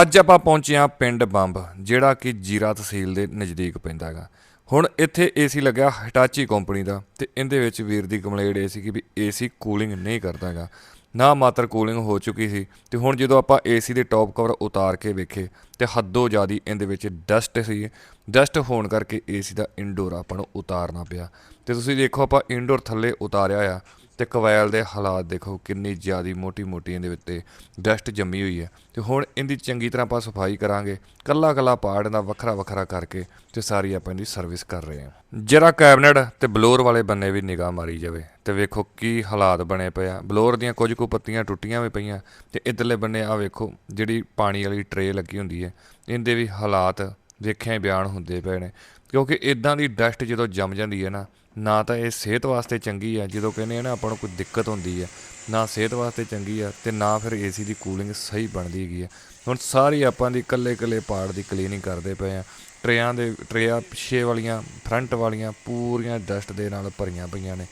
ਅੱਜ ਆਪਾਂ ਪਹੁੰਚੇ ਹਾਂ ਪਿੰਡ ਬੰਬ, ਜਿਹੜਾ ਕਿ ਜੀਰਾ ਤਹਿਸੀਲ ਦੇ ਨਜ਼ਦੀਕ ਪੈਂਦਾ ਹੈਗਾ। ਹੁਣ ਇੱਥੇ ਏਸੀ ਲੱਗਿਆ ਹਟਾਚੀ ਕੰਪਨੀ ਦਾ ਤੇ ਇਹਦੇ ਵਿੱਚ ਵੀਰ ਦੀ ਕੰਪਲੇਂਟ ਇਹ ਸੀ ਕਿ ਵੀ ਏਸੀ ਕੂਲਿੰਗ ਨਹੀਂ ਕਰਦਾ ਹੈਗਾ। ਨਾ ਮਾਤਰ ਕੂਲਿੰਗ ਹੋ ਚੁੱਕੀ ਸੀ ਤੇ ਹੁਣ ਜਦੋਂ ਆਪਾਂ ਏਸੀ ਦੇ ਟੌਪ ਕਵਰ ਉਤਾਰ ਕੇ ਵੇਖੇ ਤੇ ਹੱਦੋਂ ਜ਼ਿਆਦੀ ਇਹਦੇ ਵਿੱਚ ਡਸਟ ਸੀ। ਡਸਟ ਹੋਣ ਕਰਕੇ ਏਸੀ ਦਾ ਇਨਡੋਰ ਆਪਾਂ ਨੂੰ ਉਤਾਰਨਾ ਪਿਆ। ਤੇ ਤੁਸੀਂ ਦੇਖੋ ਆਪਾਂ ਇਨਡੋਰ ਥੱਲੇ ਉਤਾਰਿਆ ਆ ਤੇ ਕਵੈਲ ਦੇ ਹਾਲਾਤ ਦੇਖੋ ਕਿੰਨੀ ਜ਼ਿਆਦੀ ਮੋਟੀ ਮੋਟੀ ਇਹਦੇ ਉੱਤੇ ਡਸਟ ਜੰਮੀ ਹੋਈ ਹੈ। ਤੇ ਹੁਣ ਇਹਦੀ ਚੰਗੀ ਤਰ੍ਹਾਂ ਆਪਾਂ ਸਫ਼ਾਈ ਕਰਾਂਗੇ ਕੱਲਾ ਕੱਲਾ ਪਾਰਟ ਦਾ ਵੱਖਰਾ ਵੱਖਰਾ ਕਰਕੇ ਤੇ ਸਾਰੀ ਆਪਾਂ ਇਹਦੀ ਸਰਵਿਸ ਕਰ ਰਹੇ ਹਾਂ। ਜਰਾ ਕੈਬਨਟ ਤੇ ਬਲੋਰ ਵਾਲੇ ਬੰਨੇ ਵੀ ਨਿਗਾਹ ਮਾਰੀ ਜਾਵੇ ਤੇ ਵੇਖੋ ਕੀ ਹਾਲਾਤ ਬਣੇ ਪਏ ਆ। ਬਲੋਰ ਦੀਆਂ ਕੁਝ ਕੁ ਪੱਤੀਆਂ ਟੁੱਟੀਆਂ ਵੀ ਪਈਆਂ ਤੇ ਇਧਰਲੇ ਬੰਨੇ ਆ ਵੇਖੋ ਜਿਹੜੀ ਪਾਣੀ ਵਾਲੀ ਟਰੇ ਲੱਗੀ ਹੁੰਦੀ ਹੈ, ਇਹਦੇ ਵੀ ਹਾਲਾਤ ਵੇਖਿਆ ਹੀ ਬਿਆਨ ਹੁੰਦੇ ਪਏ ਨੇ। ਕਿਉਂਕਿ ਇਦਾਂ ਦੀ ਡਸਟ ਜਦੋਂ ਜੰਮ ਜਾਂਦੀ ਹੈ ਨਾ ਨਾ ਤਾਂ ਇਹ ਸਿਹਤ ਵਾਸਤੇ ਚੰਗੀ ਆ, ਜਦੋਂ ਕਹਿੰਦੇ ਆ ਨਾ ਆਪਾਂ ਨੂੰ ਕੋਈ ਦਿੱਕਤ ਹੁੰਦੀ ਆ, ਨਾ ਸਿਹਤ ਵਾਸਤੇ ਚੰਗੀ ਆ ਤੇ ਨਾ ਫਿਰ ਏਸੀ ਦੀ ਕੂਲਿੰਗ ਸਹੀ ਬਣਦੀ ਹੈਗੀ ਆ। ਹੁਣ ਸਾਰੀ ਆਪਾਂ ਦੀ ਕੱਲੇ ਕੱਲੇ ਪਾਰਟ ਦੀ ਕਲੀਨਿੰਗ ਕਰਦੇ ਪਏ ਆ, ਟਰੇਆਂ ਦੇ, ਟਰੇਆਂ ਪਿੱਛੇ ਵਾਲੀਆਂ, ਫਰੰਟ ਵਾਲੀਆਂ ਪੂਰੀਆਂ ਡਸਟ ਦੇ ਨਾਲ ਭਰੀਆਂ ਪਈਆਂ ਨੇ।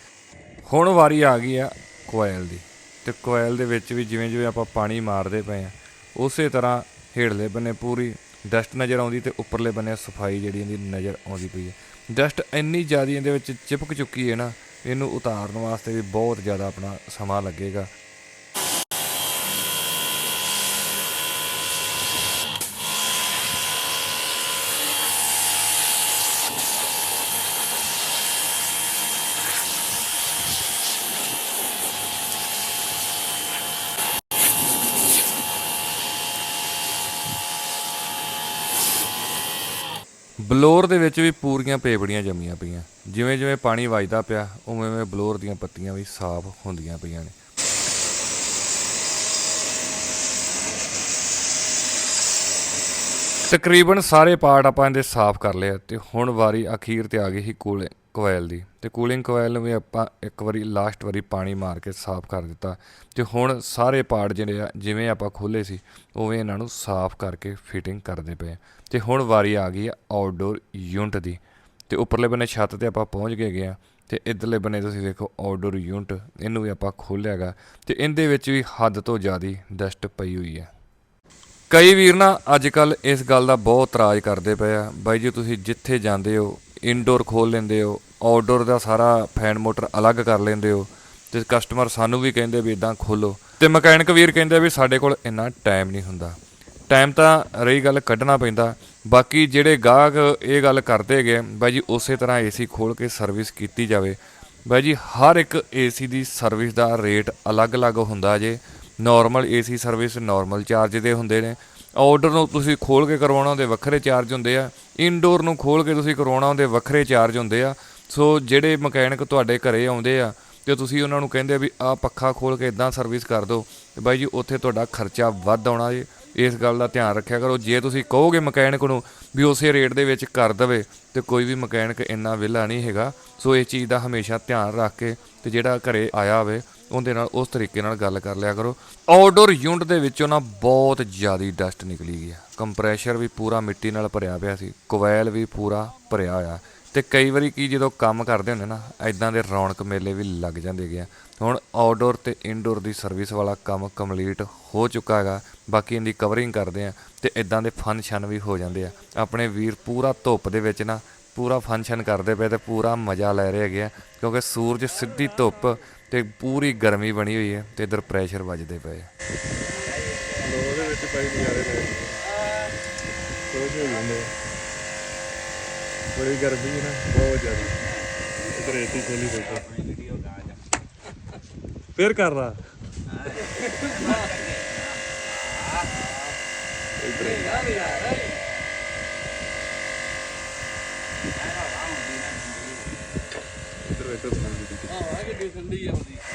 ਹੁਣ ਵਾਰੀ ਆ ਗਈ ਆ ਕੋਇਲ ਦੀ ਤੇ ਕੋਇਲ ਦੇ ਵਿੱਚ ਵੀ ਜਿਵੇਂ ਜਿਵੇਂ ਆਪਾਂ ਪਾਣੀ ਮਾਰਦੇ ਪਏ ਆ, ਉਸੇ ਤਰ੍ਹਾਂ ਹੇਠਲੇ ਬੰਨੇ ਪੂਰੀ ਡਸਟ ਨਜ਼ਰ ਆਉਂਦੀ ਤੇ ਉੱਪਰਲੇ ਬੰਨੇ ਸਫ਼ਾਈ ਜਿਹੜੀ ਇਹਦੀ ਨਜ਼ਰ ਆਉਂਦੀ ਪਈ ਹੈ। ਡਸਟ ਇੰਨੀ ਜ਼ਿਆਦਾ ਇਹਦੇ ਵਿੱਚ ਚਿਪਕ ਚੁੱਕੀ ਹੈ ਨਾ, ਇਹਨੂੰ ਉਤਾਰਨ ਵਾਸਤੇ ਵੀ ਬਹੁਤ ਜ਼ਿਆਦਾ ਆਪਣਾ ਸਮਾਂ ਲੱਗੇਗਾ। ਬਲੋਰ ਦੇ ਵਿੱਚ ਵੀ ਪੂਰੀਆਂ ਪੇਪੜੀਆਂ ਜੰਮੀਆਂ ਪਈਆਂ। ਜਿਵੇਂ ਜਿਵੇਂ ਪਾਣੀ ਵੱਜਦਾ ਪਿਆ, ਉਵੇਂ ਉਵੇਂ ਬਲੋਰ ਦੀਆਂ ਪੱਤੀਆਂ ਵੀ ਸਾਫ਼ ਹੁੰਦੀਆਂ ਪਈਆਂ ਨੇ। ਤਕਰੀਬਨ ਸਾਰੇ ਪਾਰਟ ਆਪਾਂ ਇਹਦੇ ਸਾਫ਼ ਕਰ ਲਏ ਆ ਤੇ ਹੁਣ ਵਾਰੀ ਅਖੀਰ ਤੇ ਆ ਗਈ ਸੀ ਕੋਲੇ। ਕੋਇਲ ਦੀ। ਤੇ ਕੂਲਿੰਗ ਕੋਇਲ ਨੂੰ ਵੀ ਆਪਾਂ ਇੱਕ ਵਾਰੀ ਲਾਸਟ ਵਾਰੀ ਪਾਣੀ ਮਾਰ ਕੇ ਸਾਫ਼ ਕਰ ਦਿੱਤਾ। ਤੇ ਹੁਣ ਸਾਰੇ ਪਾਰਟ ਜਿਹੜੇ ਆ, ਜਿਵੇਂ ਆਪਾਂ ਖੋਲੇ ਸੀ, ਉਵੇਂ ਇਹਨਾਂ ਨੂੰ ਸਾਫ਼ ਕਰਕੇ ਫਿਟਿੰਗ ਕਰਦੇ ਪਏ ਆ। ਤੇ ਹੁਣ ਵਾਰੀ ਆ ਗਈ ਆ ਆਊਟਡੋਰ ਯੂਨਿਟ ਦੀ। ਤੇ ਉੱਪਰਲੇ ਬੰਨੇ ਛੱਤ ਤੇ ਆਪਾਂ ਪਹੁੰਚ ਗਏ ਗਏ ਆ। ਤੇ ਇਧਰਲੇ ਬੰਨੇ ਤੁਸੀਂ ਦੇਖੋ ਆਊਟਡੋਰ ਯੂਨਿਟ ਇਹਨੂੰ ਵੀ ਆਪਾਂ ਖੋਲਿਆਗਾ ਤੇ ਇਹਦੇ ਵਿੱਚ ਵੀ ਹੱਦ ਤੋਂ ਜ਼ਿਆਦੀ ਡਸਟ ਪਈ ਹੋਈ ਹੈ ਕਈ ਵੀਰ ਨਾ ਅੱਜ ਕੱਲ ਇਸ ਗੱਲ ਦਾ ਬਹੁਤ ਇਤਰਾਜ਼ ਕਰਦੇ ਪਏ ਆ। ਬਾਈ ਜੀ, ਤੁਸੀਂ ਜਿੱਥੇ ਜਾਂਦੇ ਹੋ ਇਨਡੋਰ ਖੋਲ ਲੈਂਦੇ ਹੋ ਆਊਟਡੋਰ ਦਾ ਸਾਰਾ ਫੈਨ ਮੋਟਰ ਅਲੱਗ ਕਰ ਲੈਂਦੇ ਹੋ ਤੇ ਕਸਟਮਰ ਸਾਨੂੰ ਵੀ ਕਹਿੰਦੇ ਵੀ ਇਦਾਂ ਖੋਲੋ ਤੇ ਮਕੈਨਿਕ ਵੀਰ ਕਹਿੰਦੇ ਵੀ ਸਾਡੇ ਕੋਲ ਇੰਨਾ ਟਾਈਮ ਨਹੀਂ ਹੁੰਦਾ। ਟਾਈਮ ਤਾਂ ਰਹੀ ਗੱਲ ਕੱਢਣਾ ਪੈਂਦਾ, ਬਾਕੀ ਜਿਹੜੇ ਗਾਹਕ ਇਹ ਗੱਲ ਕਰਦੇ ਗਏ ਬਾਈ ਜੀ ਉਸੇ ਤਰ੍ਹਾਂ ਏਸੀ ਖੋਲ ਕੇ ਸਰਵਿਸ ਕੀਤੀ ਜਾਵੇ। ਬਾਈ ਜੀ ਹਰ ਇੱਕ ਏਸੀ ਦੀ ਸਰਵਿਸ ਦਾ ਰੇਟ ਅਲੱਗ-ਅਲੱਗ ਹੁੰਦਾ ਜੇ normal AC service normal charge ਦੇ ਹੁੰਦੇ ਨੇ ਆਰਡਰ ਨੂੰ ਤੁਸੀਂ ਖੋਲ ਕੇ ਕਰਵਾਉਣਾ, ਉਹਦੇ ਵੱਖਰੇ ਚਾਰਜ ਹੁੰਦੇ ਆ। ਇਨਡੋਰ ਨੂੰ ਖੋਲ ਕੇ ਤੁਸੀਂ ਕਰਵਾਉਣਾ, ਉਹਦੇ ਵੱਖਰੇ ਚਾਰਜ ਹੁੰਦੇ ਆ। ਸੋ ਜਿਹੜੇ ਮਕੈਨਿਕ ਤੁਹਾਡੇ ਘਰੇ ਆਉਂਦੇ ਆ, ਤੇ ਤੁਸੀਂ ਉਹਨਾਂ ਨੂੰ ਕਹਿੰਦੇ ਵੀ ਆਹ ਪੱਖਾ ਖੋਲ ਕੇ ਇਦਾਂ ਸਰਵਿਸ ਕਰ ਦਿਓ, ਤੇ ਬਾਈ ਜੀ, ਉੱਥੇ ਤੁਹਾਡਾ ਖਰਚਾ ਵੱਧ ਆਉਣਾ ਜੀ। ਇਸ ਗੱਲ ਦਾ ਧਿਆਨ ਰੱਖਿਆ ਕਰੋ। ਜੇ ਤੁਸੀਂ ਕਹੋਗੇ ਮਕੈਨਿਕ ਨੂੰ ਵੀ ਉਸੇ ਰੇਟ ਦੇ ਵਿੱਚ ਕਰ ਦੇਵੇ, ਤੇ ਕੋਈ ਵੀ ਮਕੈਨਿਕ ਇੰਨਾ ਵਿਹਲਾ ਨਹੀਂ ਹੈਗਾ। ਸੋ ਇਸ ਚੀਜ਼ ਦਾ ਹਮੇਸ਼ਾ ਧਿਆਨ ਰੱਖ ਕੇ, ਤੇ ਜਿਹੜਾ ਘਰੇ ਆਇਆ ਹੋਵੇ ਉਹਦੇ ਨਾਲ, ਉਸ ਤਰੀਕੇ ਨਾਲ ਗੱਲ ਕਰ ਲਿਆ ਕਰੋ। ਆਊਟਡੋਰ ਯੂਨਿਟ ਦੇ ਵਿੱਚੋਂ ਨਾ ਬਹੁਤ ਜ਼ਿਆਦੀ ਡਸਟ ਨਿਕਲੀ ਗਈ ਆ। ਕੰਪਰੈਸ਼ਰ ਵੀ ਪੂਰਾ ਮਿੱਟੀ ਨਾਲ ਭਰਿਆ ਪਿਆ ਸੀ। ਕੋਵੈਲ ਵੀ ਪੂਰਾ ਭਰਿਆ ਹੋਇਆ। ਤੇ ਕਈ ਵਾਰੀ ਕੀ ਜਦੋਂ ਕੰਮ ਕਰਦੇ ਹੁੰਦੇ ਨਾ ਐਦਾਂ ਦੇ ਰੌਣਕ ਮੇਲੇ ਵੀ ਲੱਗ ਜਾਂਦੇ ਗਿਆ ਹੁਣ ਆਊਟਡੋਰ ਤੇ ਇਨਡੋਰ ਦੀ ਸਰਵਿਸ ਵਾਲਾ ਕੰਮ ਕੰਪਲੀਟ ਹੋ ਚੁੱਕਾ ਹੈਗਾ। ਬਾਕੀ ਇਹਦੀ ਕਵਰਿੰਗ ਕਰਦੇ ਆ ਤੇ ਇਦਾਂ ਦੇ ਫਨ ਫੰਕਸ਼ਨ ਵੀ ਹੋ ਜਾਂਦੇ ਆ। ਆਪਣੇ ਵੀਰ ਪੂਰਾ ਧੁੱਪ ਦੇ ਵਿੱਚ ਨਾ ਪੂਰਾ ਫੰਕਸ਼ਨ ਕਰਦੇ ਪਏ ਤੇ ਪੂਰਾ ਮਜ਼ਾ ਲੈ ਰਹੇ ਹੈਗੇ ਆ ਕਿਉਂਕਿ ਸੂਰਜ ਸਿੱਧੀ ਧੁੱਪ ਤੇ ਪੂਰੀ ਗਰਮੀ ਬਣੀ ਹੋਈ ਹੈ ਤੇ ਇਧਰ ਪ੍ਰੈਸ਼ਰ ਵੱਜਦੇ ਪਏ ਆ ਉਹਦੇ ਵਿੱਚ ਪਾਈ ਨਜ਼ਾਰੇ ਨੇ ਖੁਸ਼ ਹੋ ਜਾਂਦੇ। ਬੜੀ ਗਰਮੀ ਹੈ ਨਾ ਬਹੁਤ ਜ਼ਿਆਦਾ ਇਧਰ ਏਸੀ ਖੋਲੀ ਬੈਠਾ ਫੇਰ ਕਰ ਲਾ ਇਧਰ ਵੇਖੋ ਸੁਣਾਉਂਦੀ ਹਵਾ ਠੰਡੀ ਆਉਂਦੀ